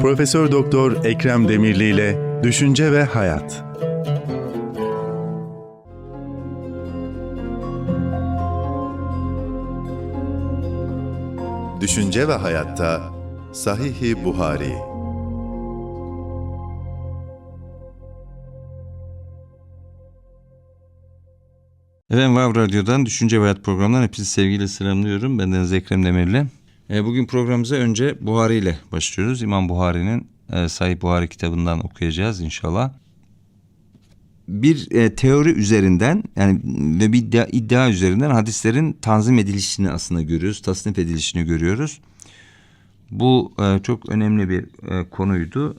Profesör Doktor Ekrem Demirli ile Düşünce ve Hayat. Düşünce ve Hayatta Sahihi Buhari Efendim Vav Radyo'dan Düşünce ve Hayat programından hepinizi sevgiyle selamlıyorum. Ben Deniz Ekrem Demirli. E, bugün programımıza önce Buhari ile başlıyoruz. İmam Buhari'nin e, Sahih Buhari kitabından okuyacağız inşallah. Bir e, teori üzerinden yani ve bir iddia, iddia üzerinden hadislerin tanzim edilişini aslında görüyoruz. Tasnif edilişini görüyoruz. Bu çok önemli bir konuydu.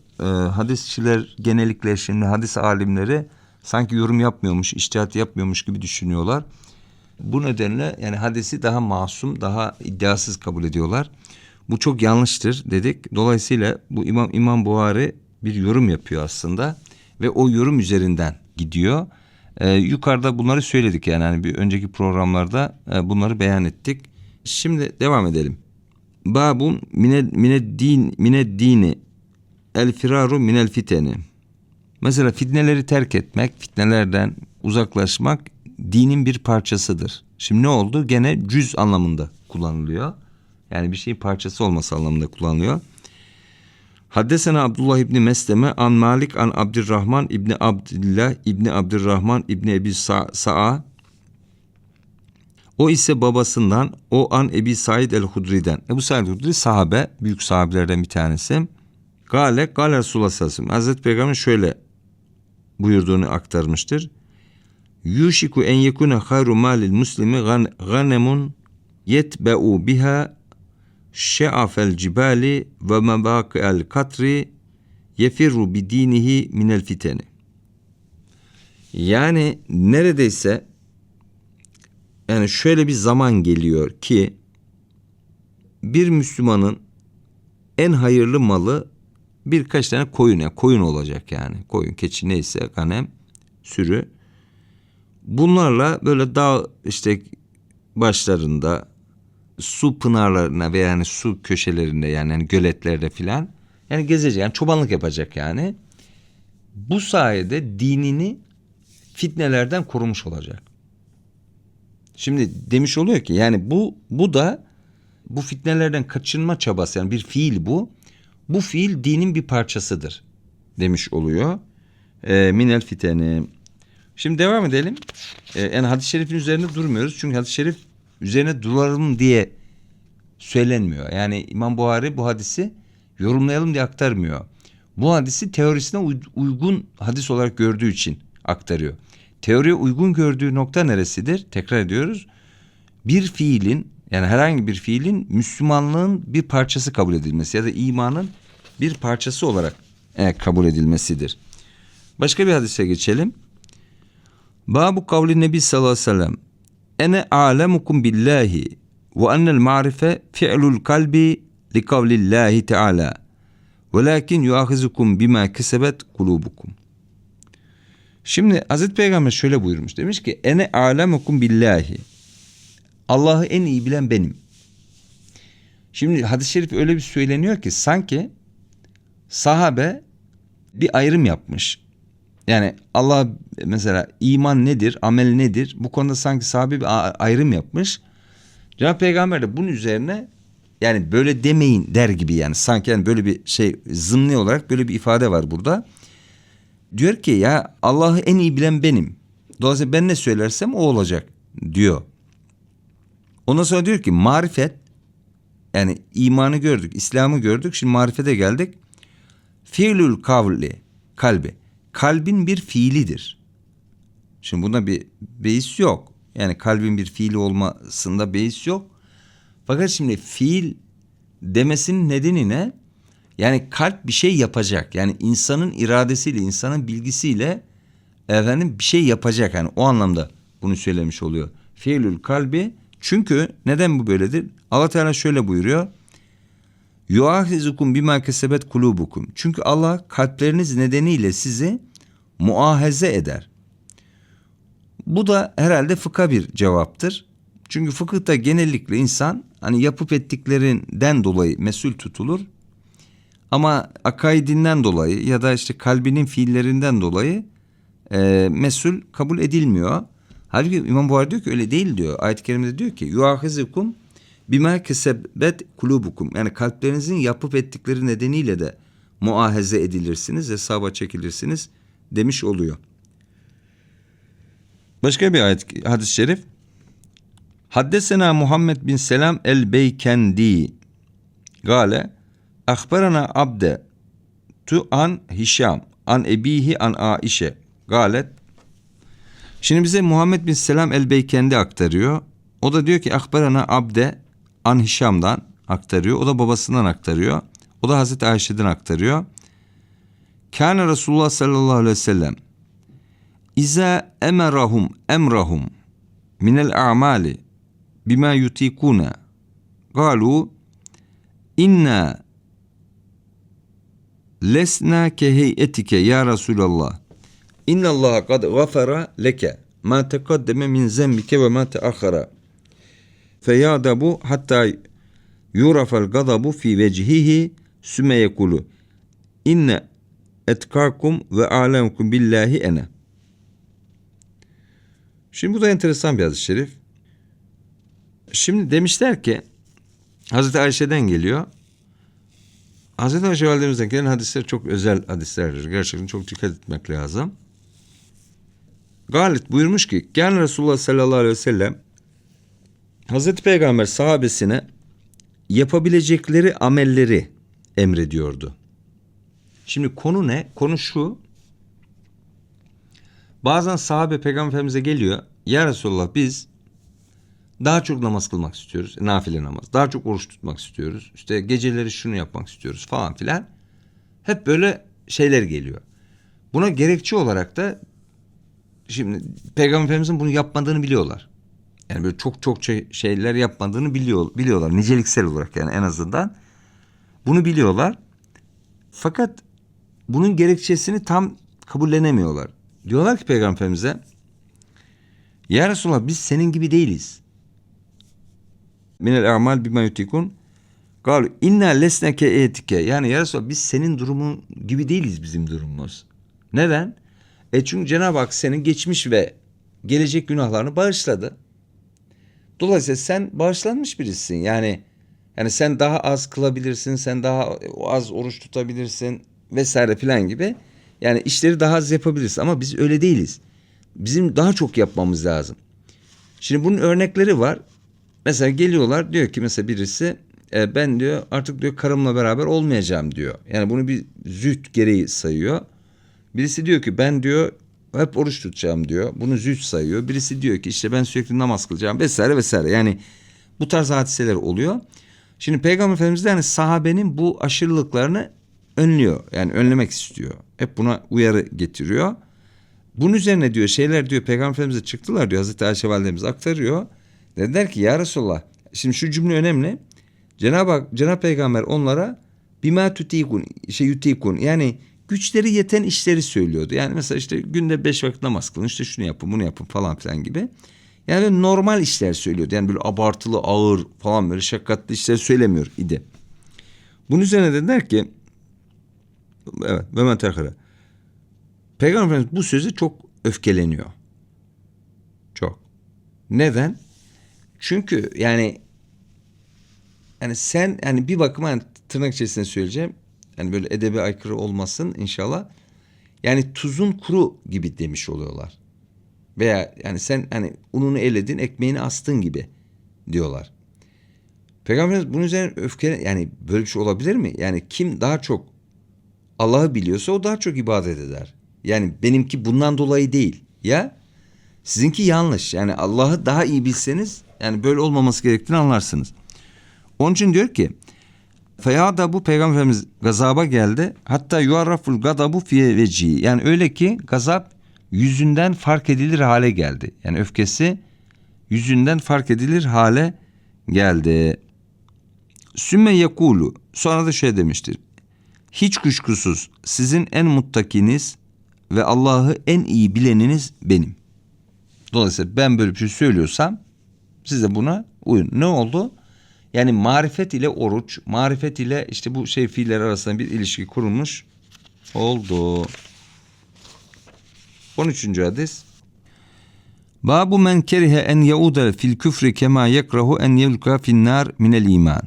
Hadisçiler genellikle şimdi hadis alimleri sanki yorum yapmıyormuş, iştihat yapmıyormuş gibi düşünüyorlar. Bu nedenle yani hadisi daha masum, daha iddiasız kabul ediyorlar. Bu çok yanlıştır dedik. Dolayısıyla bu İmam İmam Buhari bir yorum yapıyor aslında ve o yorum üzerinden gidiyor. Ee, yukarıda bunları söyledik yani hani bir önceki programlarda e, bunları beyan ettik. Şimdi devam edelim. Babun mined mined din mined dini el firaru minel fiteni. Mesela fitneleri terk etmek, fitnelerden uzaklaşmak dinin bir parçasıdır. Şimdi ne oldu? Gene cüz anlamında kullanılıyor. Yani bir şeyin parçası olması anlamında kullanılıyor. Haddesena Abdullah İbni Mesleme an Malik an Abdurrahman İbni Abdillah İbni Abdurrahman İbni Ebi Sa'a o ise babasından o an Ebi Said el-Hudri'den. Ebu Said el-Hudri sahabe, büyük sahabelerden bir tanesi. Gale, Gale Resulullah sallallahu aleyhi ve sellem. Hazreti Peygamber şöyle buyurduğunu aktarmıştır. Yuşiku en yekune hayru malil muslimi ganemun yetbe'u biha şe'afel cibali ve mebâkı'el katri yefirru bidinihi minel fiteni. Yani neredeyse yani şöyle bir zaman geliyor ki bir Müslümanın en hayırlı malı birkaç tane koyun ya koyun olacak yani koyun keçi neyse kanem sürü bunlarla böyle dağ işte başlarında su pınarlarına veya yani su köşelerinde yani, yani göletlerde filan yani gezecek yani çobanlık yapacak yani bu sayede dinini fitnelerden korumuş olacak. Şimdi demiş oluyor ki yani bu bu da bu fitnelerden kaçınma çabası yani bir fiil bu bu fiil dinin bir parçasıdır demiş oluyor. E, minel fiteni. Şimdi devam edelim. E, yani hadis-i şerifin üzerinde durmuyoruz. Çünkü hadis-i şerif üzerine duralım diye söylenmiyor. Yani İmam Buhari bu hadisi yorumlayalım diye aktarmıyor. Bu hadisi teorisine uygun hadis olarak gördüğü için aktarıyor. Teoriye uygun gördüğü nokta neresidir? Tekrar ediyoruz. Bir fiilin yani herhangi bir fiilin Müslümanlığın bir parçası kabul edilmesi ya da imanın bir parçası olarak e, kabul edilmesidir. Başka bir hadise geçelim. Babu kavli Nebi sallallahu aleyhi ve sellem. Ene alemukum billahi ve ennel marife fi'lul kalbi li kavlillahi teala. Velakin yuahizukum bima kesebet kulubukum. Şimdi Hazreti Peygamber şöyle buyurmuş. Demiş ki ene alemukum billahi. Allah'ı en iyi bilen benim. Şimdi hadis-i şerif öyle bir söyleniyor ki sanki sahabe bir ayrım yapmış. Yani Allah mesela iman nedir, amel nedir? Bu konuda sanki sahabe bir ayrım yapmış. Cenab-ı Peygamber de bunun üzerine yani böyle demeyin der gibi yani sanki yani böyle bir şey zımni olarak böyle bir ifade var burada. Diyor ki ya Allah'ı en iyi bilen benim. Dolayısıyla ben ne söylersem o olacak diyor. Ondan sonra diyor ki marifet yani imanı gördük, İslam'ı gördük. Şimdi marifete geldik. Fiilül kavli kalbi. Kalbin bir fiilidir. Şimdi buna bir beis yok. Yani kalbin bir fiili olmasında beis yok. Fakat şimdi fiil demesinin nedeni ne? Yani kalp bir şey yapacak. Yani insanın iradesiyle, insanın bilgisiyle efendim bir şey yapacak. Yani o anlamda bunu söylemiş oluyor. Fiilül kalbi çünkü neden bu böyledir? Allah Teala şöyle buyuruyor. Yuahizukum bima kesebet kulubukum. Çünkü Allah kalpleriniz nedeniyle sizi muahaze eder. Bu da herhalde fıkha bir cevaptır. Çünkü fıkıhta genellikle insan hani yapıp ettiklerinden dolayı mesul tutulur. Ama akaidinden dolayı ya da işte kalbinin fiillerinden dolayı e, mesul kabul edilmiyor. Halbuki İmam Buhari diyor ki öyle değil diyor. Ayet-i Kerime'de diyor ki yuahizukum bima kesebet kulubukum. Yani kalplerinizin yapıp ettikleri nedeniyle de muahaze edilirsiniz, hesaba çekilirsiniz demiş oluyor. Başka bir ayet hadis-i şerif. Haddesena Muhammed bin Selam el-Beykendi Gale Akbarana abde tu an Hişam an ebihi an Aişe galet Şimdi bize Muhammed bin Selam el-Beykendi aktarıyor. O da diyor ki akbarana abde an Hişam'dan aktarıyor. O da babasından aktarıyor. O da Hazreti Ayşe'den aktarıyor. Kâne Resulullah sallallahu aleyhi ve sellem İza emerahum emrahum minel a'mali bima yutikuna galu inna lesna ke heyetike ya Resulallah inna Allah kad gafara leke ma tekaddeme min zembike ve ma teakhara. Feyadabu hatta yurafal gadabu fi vecihihi sümme yekulu inne etkakum ve alemukum billahi ene Şimdi bu da enteresan bir hadis-i şerif. Şimdi demişler ki Hazreti Ayşe'den geliyor. Hazreti Ayşe validemizden gelen hadisler çok özel hadislerdir. Gerçekten çok dikkat etmek lazım. Galit buyurmuş ki gel Resulullah sallallahu aleyhi ve sellem Hazreti Peygamber sahabesine yapabilecekleri amelleri emrediyordu. Şimdi konu ne? Konu şu. Bazen sahabe peygamber efendimize geliyor. Ya Resulallah biz daha çok namaz kılmak istiyoruz. Nafile namaz. Daha çok oruç tutmak istiyoruz. İşte geceleri şunu yapmak istiyoruz falan filan. Hep böyle şeyler geliyor. Buna gerekçe olarak da şimdi peygamber efendimizin bunu yapmadığını biliyorlar. Yani böyle çok çok şey- şeyler yapmadığını biliyor, biliyorlar. Niceliksel olarak yani en azından. Bunu biliyorlar. Fakat bunun gerekçesini tam kabullenemiyorlar. Diyorlar ki Peygamber Efendimiz'e Ya Resulallah biz senin gibi değiliz. Minel amal bima yutikun Galu inna lesneke etike. Yani ya Resulallah biz senin durumun gibi değiliz bizim durumumuz. Neden? E çünkü Cenab-ı Hak senin geçmiş ve gelecek günahlarını bağışladı. Dolayısıyla sen bağışlanmış birisin. Yani yani sen daha az kılabilirsin, sen daha az oruç tutabilirsin vesaire filan gibi. Yani işleri daha az yapabiliriz ama biz öyle değiliz. Bizim daha çok yapmamız lazım. Şimdi bunun örnekleri var. Mesela geliyorlar diyor ki mesela birisi e, ben diyor artık diyor karımla beraber olmayacağım diyor. Yani bunu bir züht gereği sayıyor. Birisi diyor ki ben diyor hep oruç tutacağım diyor. Bunu züht sayıyor. Birisi diyor ki işte ben sürekli namaz kılacağım vesaire vesaire. Yani bu tarz hadiseler oluyor. Şimdi Peygamber Efendimiz de hani sahabenin bu aşırılıklarını önlüyor. Yani önlemek istiyor. Hep buna uyarı getiriyor. Bunun üzerine diyor şeyler diyor Peygamber Efendimiz'e çıktılar diyor. Hazreti Ayşe validemiz aktarıyor. Dediler ki ya Resulallah. Şimdi şu cümle önemli. Cenab-ı Hak, Cenab-ı Peygamber onlara bima tutikun, şey yutikun yani güçleri yeten işleri söylüyordu. Yani mesela işte günde beş vakit namaz kılın işte şunu yapın bunu yapın falan filan gibi. Yani normal işler söylüyordu. Yani böyle abartılı ağır falan böyle şakkatli işler söylemiyor idi. Bunun üzerine dediler ki evet ve men terhara. Peygamber Efendimiz bu sözü çok öfkeleniyor. Çok. Neden? Çünkü yani yani sen yani bir bakıma yani tırnak içerisinde söyleyeceğim. Yani böyle edebi aykırı olmasın inşallah. Yani tuzun kuru gibi demiş oluyorlar. Veya yani sen hani ununu eledin, ekmeğini astın gibi diyorlar. Peygamberimiz bunun üzerine öfke yani böyle bir şey olabilir mi? Yani kim daha çok Allah'ı biliyorsa o daha çok ibadet eder. Yani benimki bundan dolayı değil. Ya sizinki yanlış. Yani Allah'ı daha iyi bilseniz yani böyle olmaması gerektiğini anlarsınız. Onun için diyor ki Feyada bu peygamberimiz gazaba geldi. Hatta yuarraful gadabu fiye veci. Yani öyle ki gazap yüzünden fark edilir hale geldi. Yani öfkesi yüzünden fark edilir hale geldi. Sümme yekulu. Sonra da şey demiştir. Hiç kuşkusuz sizin en muttakiniz ve Allah'ı en iyi bileniniz benim. Dolayısıyla ben böyle bir şey söylüyorsam siz de buna uyun. Ne oldu? Yani marifet ile oruç, marifet ile işte bu şey fiiller arasında bir ilişki kurulmuş oldu. 13. hadis. Babu men kerihe en yauda fil küfri kema yekrahu en yulka fin nar minel iman.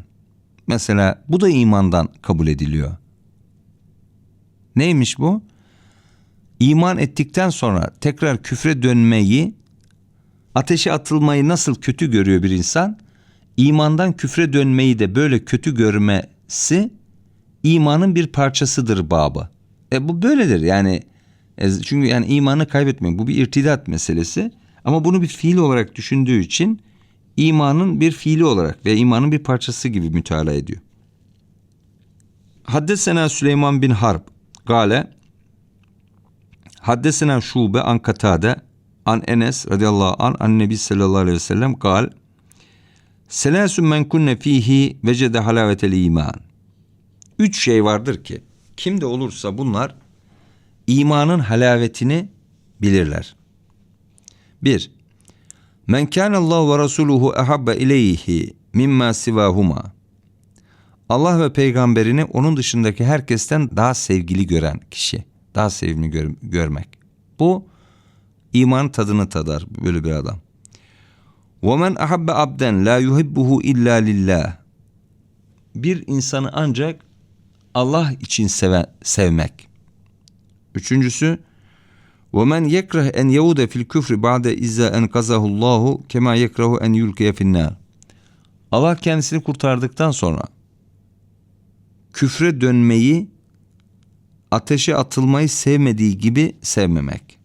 Mesela bu da imandan kabul ediliyor. Neymiş bu? İman ettikten sonra tekrar küfre dönmeyi, ateşe atılmayı nasıl kötü görüyor bir insan, imandan küfre dönmeyi de böyle kötü görmesi imanın bir parçasıdır babı. E bu böyledir yani e, çünkü yani imanı kaybetmek bu bir irtidat meselesi ama bunu bir fiil olarak düşündüğü için imanın bir fiili olarak ve imanın bir parçası gibi mütalaa ediyor. Haddesena Süleyman bin Harb gale Haddesena Şube an Katade an Enes radıyallahu an an Nebi sallallahu aleyhi ve sellem gal Selasun men kunne fihi vecede halavetel iman. Üç şey vardır ki kimde olursa bunlar imanın halavetini bilirler. Bir, men kâne Allah ve Resuluhu ehabbe ileyhi mimma sivahuma. Allah ve peygamberini onun dışındaki herkesten daha sevgili gören kişi. Daha sevimli gör- görmek. Bu iman tadını tadar böyle bir adam. وَمَنْ أَحَبَّ عَبْدًا لَا يُحِبُّهُ illa lillah. Bir insanı ancak Allah için seven, sevmek. Üçüncüsü وَمَنْ يَكْرَهْ اَنْ يَوْدَ فِي الْكُفْرِ بَعْدَ اِذَّا اَنْقَذَهُ اللّٰهُ كَمَا يَكْرَهُ اَنْ يُلْقِيَ فِي النَّارِ Allah kendisini kurtardıktan sonra küfre dönmeyi, ateşe atılmayı sevmediği gibi sevmemek.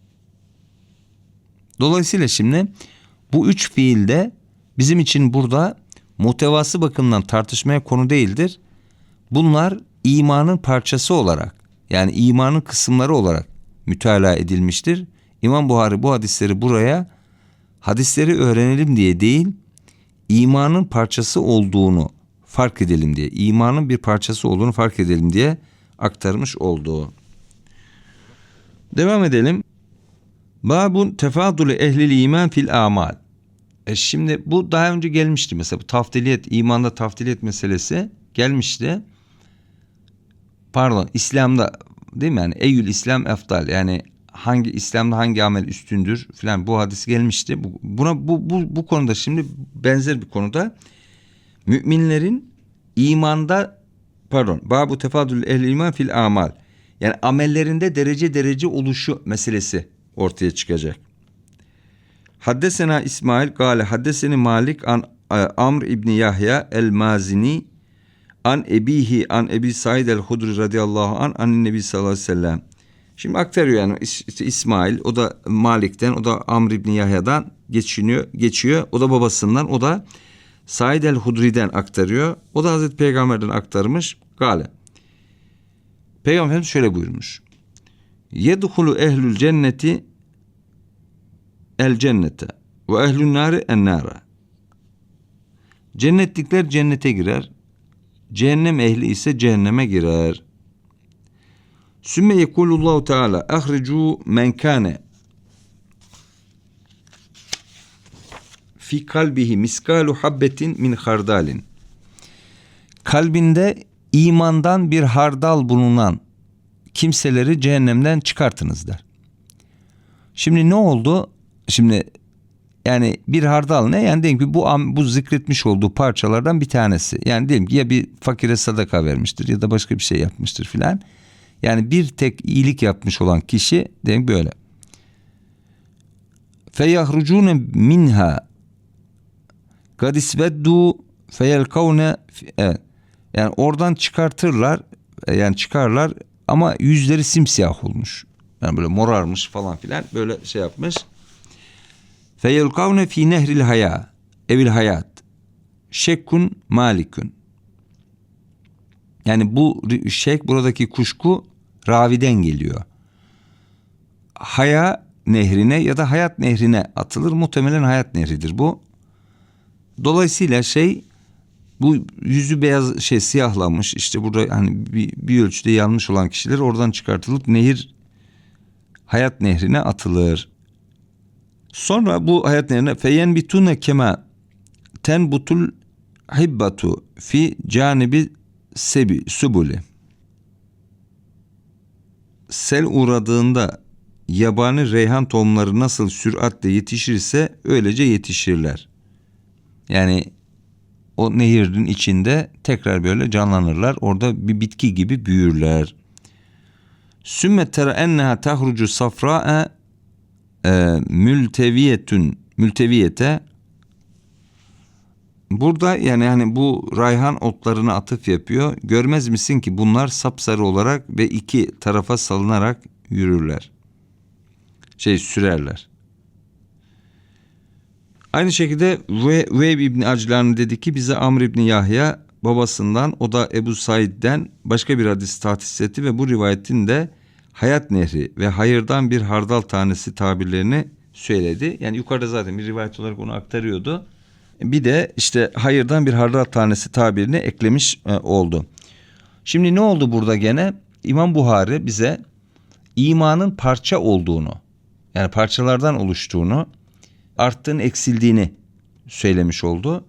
Dolayısıyla şimdi bu üç fiilde bizim için burada muhtevası bakımından tartışmaya konu değildir. Bunlar imanın parçası olarak yani imanın kısımları olarak mütalaa edilmiştir. İmam Buhari bu hadisleri buraya hadisleri öğrenelim diye değil, imanın parçası olduğunu fark edelim diye, imanın bir parçası olduğunu fark edelim diye aktarmış olduğu. Devam edelim. Babun tefadülü ehlil iman fil amal. E şimdi bu daha önce gelmişti mesela bu taftiliyet, imanda taftiliyet meselesi gelmişti. Pardon, İslam'da değil mi? Yani Eyyül İslam eftal yani hangi İslam'da hangi amel üstündür filan bu hadis gelmişti. Bu, buna bu, bu bu konuda şimdi benzer bir konuda müminlerin imanda pardon babu tefadül ehli iman fil amal yani amellerinde derece derece oluşu meselesi ortaya çıkacak. Haddesena İsmail gale haddeseni Malik an e, Amr İbni Yahya el Mazini an ebihi an Ebi Said el Hudri radıyallahu an an Nebi sallallahu aleyhi ve sellem. Şimdi aktarıyor yani işte İsmail o da Malik'ten o da Amr İbni Yahya'dan geçiniyor, geçiyor. O da babasından o da Said el Hudri'den aktarıyor. O da Hazreti Peygamber'den aktarmış. Gale. Peygamber Efendimiz şöyle buyurmuş. Yedhulu ehlül cenneti el cennete ve ehlün nari en nara. Cennetlikler cennete girer. Cehennem ehli ise cehenneme girer. Sümme yekulullahu teala ahricu men kane fi kalbihi miskalu habbetin min hardalin. Kalbinde imandan bir hardal bulunan kimseleri cehennemden çıkartınız der. Şimdi ne oldu? Şimdi yani bir hardal ne? Yani diyelim ki bu bu zikretmiş olduğu parçalardan bir tanesi. Yani diyelim ki ya bir fakire sadaka vermiştir ya da başka bir şey yapmıştır filan. Yani bir tek iyilik yapmış olan kişi diyelim böyle. Feyahrucune minha kad isveddu feyelkavne. Yani oradan çıkartırlar yani çıkarlar ama yüzleri simsiyah olmuş. Yani böyle morarmış falan filan böyle şey yapmış. Feyelkavne fi nehril haya evil hayat şekkun malikun. Yani bu şek buradaki kuşku raviden geliyor. Haya nehrine ya da hayat nehrine atılır. Muhtemelen hayat nehridir bu. Dolayısıyla şey bu yüzü beyaz şey siyahlanmış işte burada hani bir, bir ölçüde yanmış olan kişiler oradan çıkartılıp nehir hayat nehrine atılır. Sonra bu hayat nehrine feyen bitune kema ten butul hibbatu fi canibi sebi subuli. Sel uğradığında yabani reyhan tohumları nasıl süratle yetişirse öylece yetişirler. Yani o nehirin içinde tekrar böyle canlanırlar. Orada bir bitki gibi büyürler. Sümme tera enneha tahrucu safra'a e, mülteviyetün mülteviyete Burada yani hani bu rayhan otlarına atıf yapıyor. Görmez misin ki bunlar sapsarı olarak ve iki tarafa salınarak yürürler. Şey sürerler. Aynı şekilde Ve- Vehb İbni Aclan dedi ki bize Amr İbni Yahya babasından o da Ebu Said'den başka bir hadis tahsis etti ve bu rivayetin de hayat nehri ve hayırdan bir hardal tanesi tabirlerini söyledi. Yani yukarıda zaten bir rivayet olarak onu aktarıyordu. Bir de işte hayırdan bir hardal tanesi tabirini eklemiş e, oldu. Şimdi ne oldu burada gene? İmam Buhari bize imanın parça olduğunu yani parçalardan oluştuğunu arttığını eksildiğini söylemiş oldu.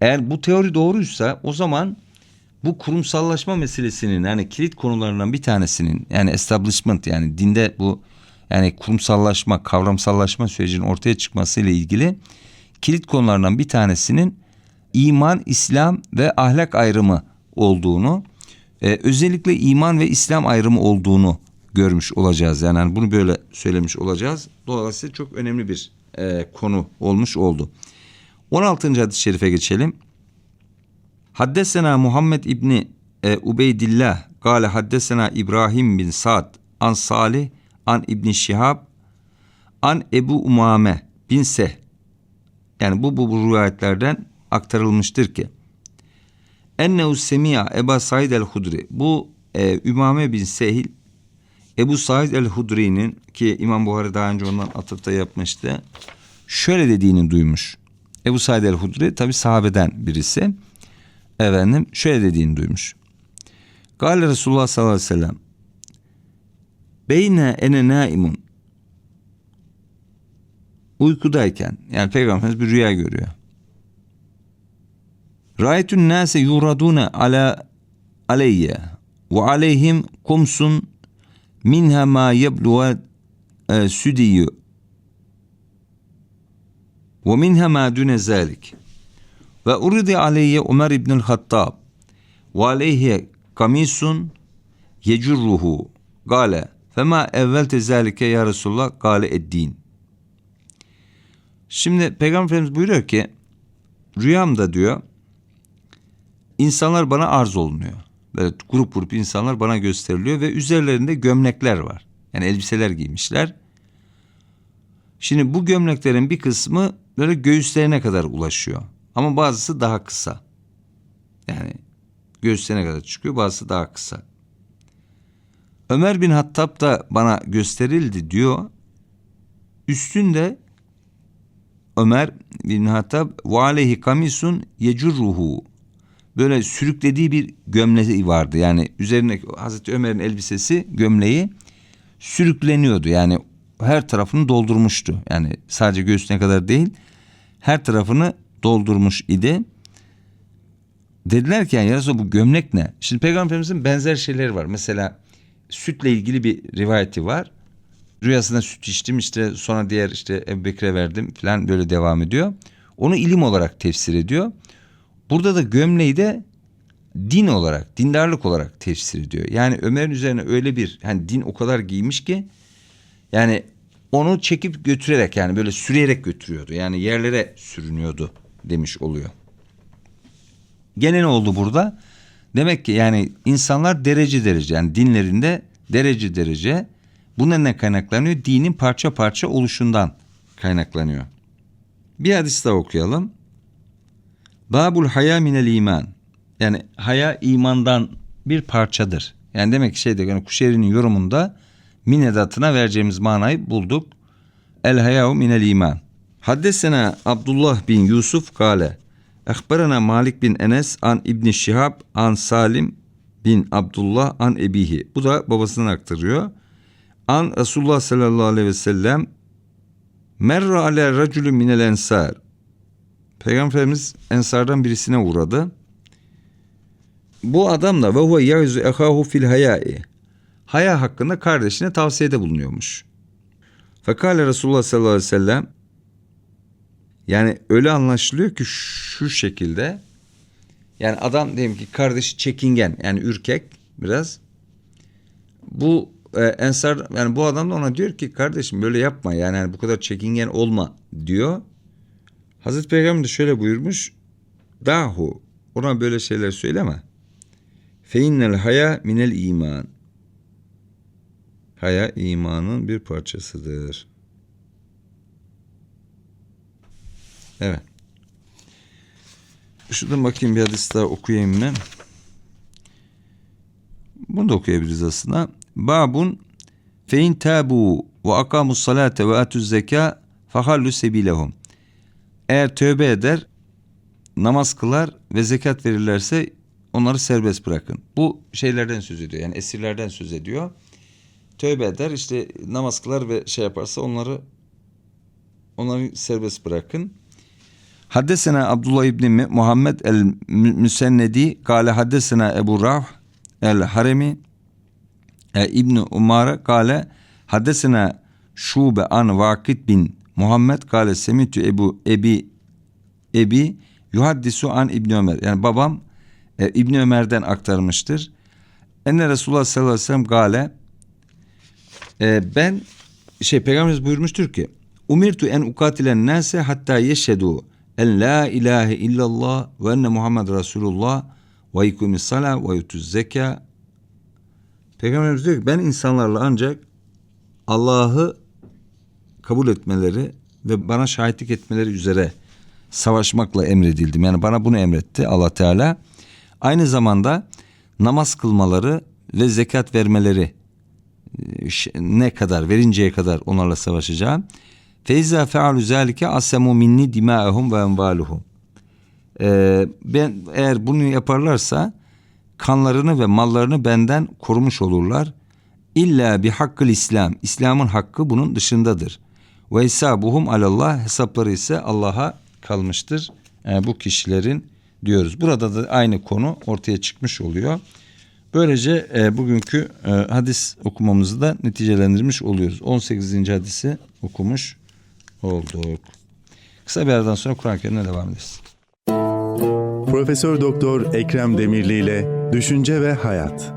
Eğer bu teori doğruysa o zaman bu kurumsallaşma meselesinin yani kilit konularından bir tanesinin yani establishment yani dinde bu yani kurumsallaşma, kavramsallaşma sürecinin ortaya çıkması ile ilgili kilit konularından bir tanesinin iman, İslam ve ahlak ayrımı olduğunu, e, özellikle iman ve İslam ayrımı olduğunu görmüş olacağız. Yani hani bunu böyle söylemiş olacağız. Dolayısıyla çok önemli bir e, konu olmuş oldu. 16. hadis-i şerife geçelim. Haddesena Muhammed İbni e, Ubeydillah Gale haddesena İbrahim bin Sa'd an Salih an İbni Şihab an Ebu Umame bin Seh yani bu, bu, bu rivayetlerden aktarılmıştır ki Ennehu semi'a Eba Said el-Hudri bu e, Ümame bin Sehil Ebu Said el-Hudri'nin ki İmam Buhari daha önce ondan atıfta yapmıştı. Şöyle dediğini duymuş. Ebu Said el-Hudri tabi sahabeden birisi. Efendim şöyle dediğini duymuş. Gale Resulullah sallallahu aleyhi ve sellem Beyne ene naimun Uykudayken yani Peygamberimiz bir rüya görüyor. Ra'aytun nase yuraduna ala aleyye ve aleyhim kumsun minha ma yebluğa e, südiyu ve minha ma dune zalik. Ve uridi aleyye Ömer İbnül Hattab. Ve aleyhi kamisun yecurruhu. Gale fema evvelte zalike ya Resulullah? Gale eddin. Şimdi Peygamber Efendimiz buyuruyor ki rüyamda diyor insanlar bana arz olunuyor. Böyle grup grup insanlar bana gösteriliyor ve üzerlerinde gömlekler var. Yani elbiseler giymişler. Şimdi bu gömleklerin bir kısmı böyle göğüslerine kadar ulaşıyor. Ama bazısı daha kısa. Yani göğüslerine kadar çıkıyor bazısı daha kısa. Ömer bin Hattab da bana gösterildi diyor. Üstünde Ömer bin Hattab ve aleyhi kamisun yecurruhu böyle sürüklediği bir gömleği vardı. Yani üzerine Hazreti Ömer'in elbisesi gömleği sürükleniyordu. Yani her tarafını doldurmuştu. Yani sadece göğsüne kadar değil her tarafını doldurmuş idi. Dediler ki yani ya bu gömlek ne? Şimdi Peygamber Efendimizin benzer şeyleri var. Mesela sütle ilgili bir rivayeti var. Rüyasında süt içtim işte sonra diğer işte Ebu Bekir'e verdim falan böyle devam ediyor. Onu ilim olarak tefsir ediyor. Burada da gömleği de din olarak, dindarlık olarak tefsir ediyor. Yani Ömer'in üzerine öyle bir hani din o kadar giymiş ki yani onu çekip götürerek yani böyle sürüyerek götürüyordu. Yani yerlere sürünüyordu demiş oluyor. Gene ne oldu burada? Demek ki yani insanlar derece derece yani dinlerinde derece derece bu ne kaynaklanıyor? Dinin parça parça oluşundan kaynaklanıyor. Bir hadis daha okuyalım. Babul haya minel iman. Yani haya imandan bir parçadır. Yani demek ki şeyde yani Kuşeri'nin yorumunda min edatına vereceğimiz manayı bulduk. El hayau minel iman. Haddesena Abdullah bin Yusuf kale. Ehberena Malik bin Enes an İbn Şihab an Salim bin Abdullah an Ebihi. Bu da babasından aktarıyor. An Resulullah sallallahu aleyhi ve sellem merra ale raculun minel ensar Peygamberimiz Ensardan birisine uğradı. Bu adam da ve huve ya'izu ehahu fil hayai. Haya hakkında kardeşine tavsiyede bulunuyormuş. Fekale Resulullah sallallahu aleyhi ve sellem yani öyle anlaşılıyor ki şu şekilde yani adam diyelim ki kardeşi çekingen yani ürkek biraz. Bu e, ensar yani bu adam da ona diyor ki kardeşim böyle yapma yani, hani bu kadar çekingen olma diyor. Hazreti Peygamber de şöyle buyurmuş. Dahu ona böyle şeyler söyleme. Feinnel haya minel iman. Haya imanın bir parçasıdır. Evet. Şuradan bakayım bir hadis daha okuyayım mı? Bunu da okuyabiliriz aslında. Babun fein tabu ve akamus salate ve atuz zeka fahallu sebilehum. Eğer tövbe eder, namaz kılar ve zekat verirlerse onları serbest bırakın. Bu şeylerden söz ediyor. Yani esirlerden söz ediyor. Tövbe eder, işte namaz kılar ve şey yaparsa onları onları serbest bırakın. Haddesena Abdullah İbni Muhammed el Müsennedi kale haddesena Ebu Rah el Haremi e, İbni Umar kale haddesena Şube an Vakit bin Muhammed kale semitü Ebu Ebi Ebi yuhaddisu an İbni Ömer. Yani babam e, İbni Ömer'den aktarmıştır. Enne Resulullah sallallahu aleyhi ve sellem gale e, ben şey peygamberimiz buyurmuştur ki umirtu en ukatilen nase hatta yeşhedu en la ilahe illallah ve enne Muhammed Resulullah ve ikumis sala ve yutuz zeka Peygamberimiz diyor ki ben insanlarla ancak Allah'ı kabul etmeleri ve bana şahitlik etmeleri üzere savaşmakla emredildim. Yani bana bunu emretti Allah Teala. Aynı zamanda namaz kılmaları ve zekat vermeleri ne kadar verinceye kadar onlarla savaşacağım. Feyza fealu zalike asemu minni dima'ehum ve envaluhum. Ee, ben eğer bunu yaparlarsa kanlarını ve mallarını benden korumuş olurlar. İlla bi hakkıl İslam. İslam'ın hakkı bunun dışındadır. Ve hesabuhum alallah hesapları ise Allah'a kalmıştır. Yani bu kişilerin diyoruz. Burada da aynı konu ortaya çıkmış oluyor. Böylece e, bugünkü e, hadis okumamızı da neticelendirmiş oluyoruz. 18. hadisi okumuş olduk. Kısa bir aradan sonra Kur'an-ı Kerim'e devam ederiz. Profesör Doktor Ekrem Demirli ile Düşünce ve Hayat.